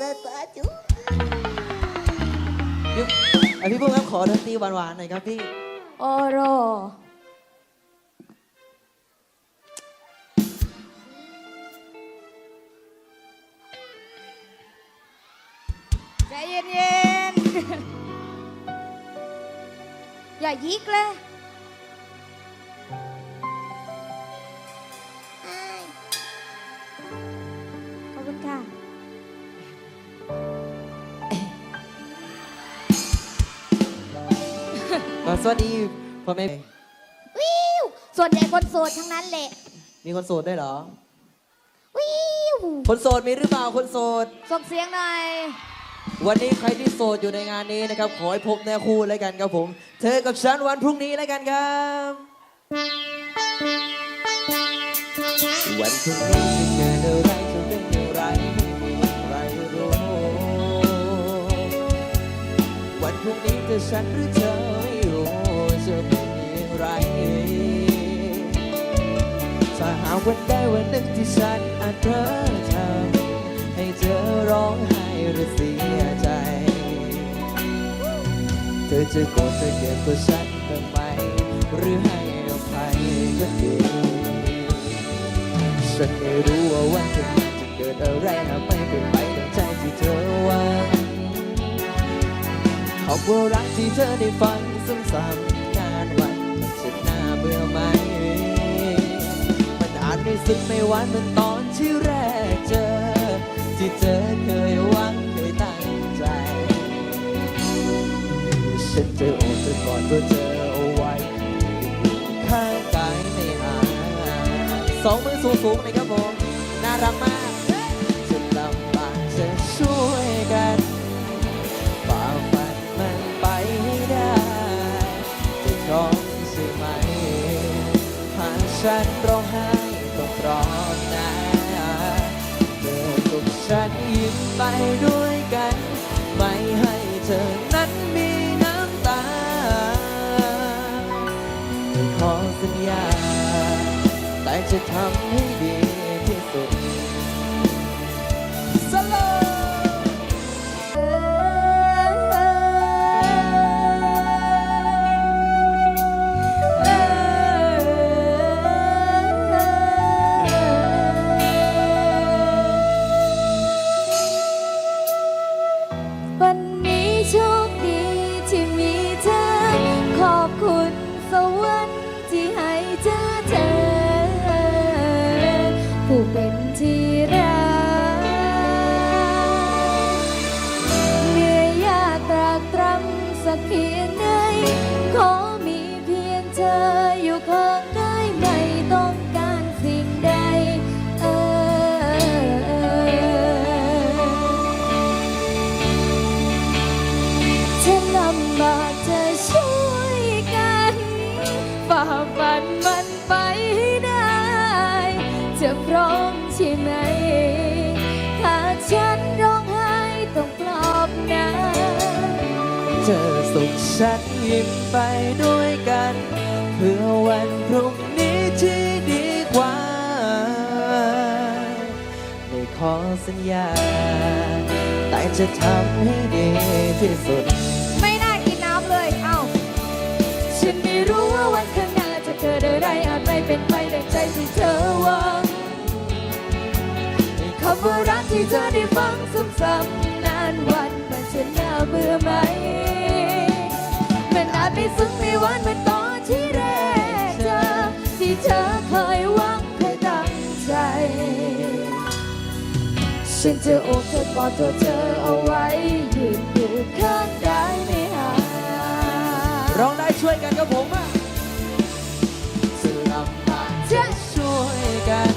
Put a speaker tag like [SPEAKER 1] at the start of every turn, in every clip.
[SPEAKER 1] สาสาธุ
[SPEAKER 2] พี่อะพี่ปุ้มครับขอดนตรีหวานๆหน่อยครับพี่
[SPEAKER 3] โอโร ใจเย็นๆ อย่ายิกเลย
[SPEAKER 2] ก็สวัสดีพ่อแม่
[SPEAKER 1] วิวส่วนใหญ่คนโสดทั้งนั้นแหละ
[SPEAKER 2] มีคนโสดด้วยเหรอ
[SPEAKER 1] วิว
[SPEAKER 2] คนโสดมีหรือเปล่าคนโสด
[SPEAKER 3] ส่งเสียงหน่อย
[SPEAKER 2] วันนี้ใครที่โสดอยู่ในงานนี้นะครับ ขอให้พบแน่คู่แล้วกันครับผม เธอกับฉันวันพรุ่งนี้แล้วกันครับ วันพรุ่งนี้จะเกิดอะไรจะเป็นอย่างไรไม่มีใครรู้วันพรุ่งนี้จะฉันหรือากวันใดวันหนึ่งที่ฉันอาจเพ้อทำให้เธอร้องไห้หรือเสียใจ เธอจะโกรธจะเกลียดตัวฉันทำไมหรือให้อภัยก็ดีฉันไม่รู้ว่าวันข้างหน้าจะเกิดอะไรหากไม่เป็นไปดังใจที่เธอหวังขอบว่ารักที่เธอได้ฟังซ้ำๆ สุดไม่หวานเหมือนตอนที่แรกเจอ ที่เธอเคยหวังเคยตั้งใจ ฉันจะโอบเธอก่อนตัวเธอเอาไว้ ข้างกายไม่ห่างสองมือสูงสูงๆเลยครับผม น่ารักมาก กับฉันยิ้มไปด้วยกัน ไม่ให้เธอนั้นมีน้ำตาขอสัญญา แต่จะทำให้ดีที่สุด สั
[SPEAKER 3] กเพียงไหนขอมีเพียงเธออยู่ข้างกายไม่ต้องการสิ่งใดเออฉันลำบากจะช่วยกันฝ่าฟันมันไปให้ได้ จะพร้อมใช่ไหม ฉัน
[SPEAKER 2] ยิ้มไปด้วยกัน เพื่อวันพรุ่งนี้ที่ดีกว่าไม่ขอสัญญา แต่จะทำให้ดีที่สุด
[SPEAKER 3] ไม่น่ากินน้ำเลย เอ้า ฉันไม่รู้ว่าวันข้างหน้าจะเกิดอะไรอาจไม่เป็นไปดังใจที่เธอหวังคำว่ารักที่เธอได้ฟังซ้ำๆนานวันมันจะน่าเบื่อไหม มันอาจไม่ซึ้งไม่หวานเหมือนตอนที่แรกเจอที่เธอเคยหวังเคยตั้งใจ ฉันจะโอบเธอกอดตัวเธอเอาไว้ยืนอยู่ข้างกายไม่ห่าง
[SPEAKER 2] ร้องได้ช่วยกันกับผมอะจะลำบากจะช่วยกัน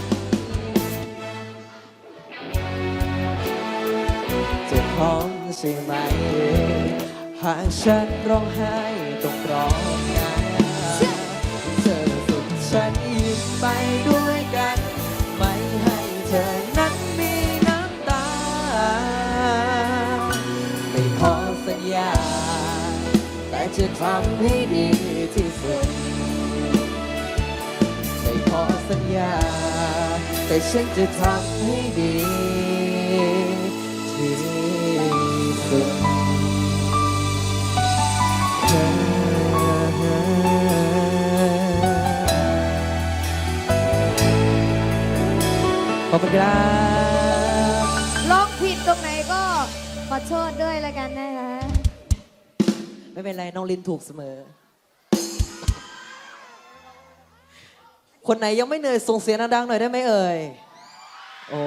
[SPEAKER 2] จะพร้อมใช่ไหมหากฉันร้องไห้ ต้องร้องนะเธอสุขฉันยิ้มไปด้วยกัน ไม่ให้เธอนั้นมีน้ำตา ไม่ขอสัญญา แต่จะทำให้ดีที่สุด ไม่ขอสัญญา แต่ฉันจะทำให้ดีที่สุด คุณครับ
[SPEAKER 1] ร้องผิดตรงไหนก็ขอโทษด้วยแล้วกันนะคะ
[SPEAKER 2] ไม่เป็นไรน้องลินถูกเสมอ คนไหนยังไม่เหนื่อยส่งเสียงดังๆหน่อยได้ไหมเอ่ย โอ้